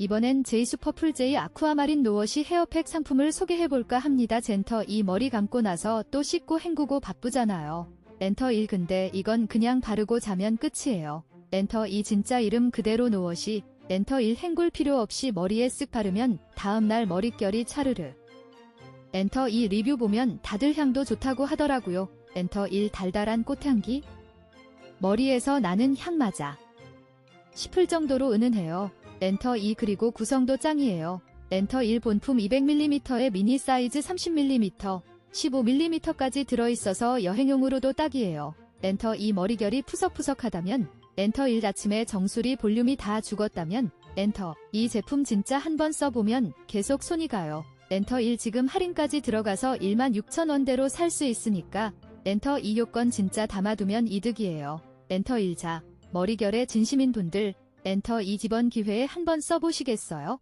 이번엔 제이슈퍼 풀제이 아쿠아마린 노워시 헤어팩 상품을 소개해볼까 합니다. 젠터 2 머리 감고 나서 또 씻고 헹구고 바쁘잖아요. 렌터 1 근데 이건 그냥 바르고 자면 끝이에요. 렌터 2 진짜 이름 그대로 노워시 렌터 1 헹굴 필요 없이 머리에 쓱 바르면 다음날 머릿결이 차르르. 렌터 2 리뷰 보면 다들 향도 좋다고 하더라고요. 렌터 1 달달한 꽃향기? 머리에서 나는 향 맞아. 싶을 정도로 은은해요. 렌터 2 그리고 구성도 짱이에요. 렌터 1 본품 200mm에 미니 사이즈 30mm, 15mm까지 들어있어서 여행용으로도 딱이에요. 렌터 2 머리결이 푸석푸석하다면 렌터 1 아침에 정수리 볼륨이 다 죽었다면 렌터 이 제품 진짜 한번 써보면 계속 손이 가요. 렌터 1 지금 할인까지 들어가서 16,000원대로 살 수 있으니까 렌터 2 요건 진짜 담아두면 이득이에요. 렌터 1자 머리결에 진심인 분들 렌터 2 집원 기회에 한번 써보시겠어요?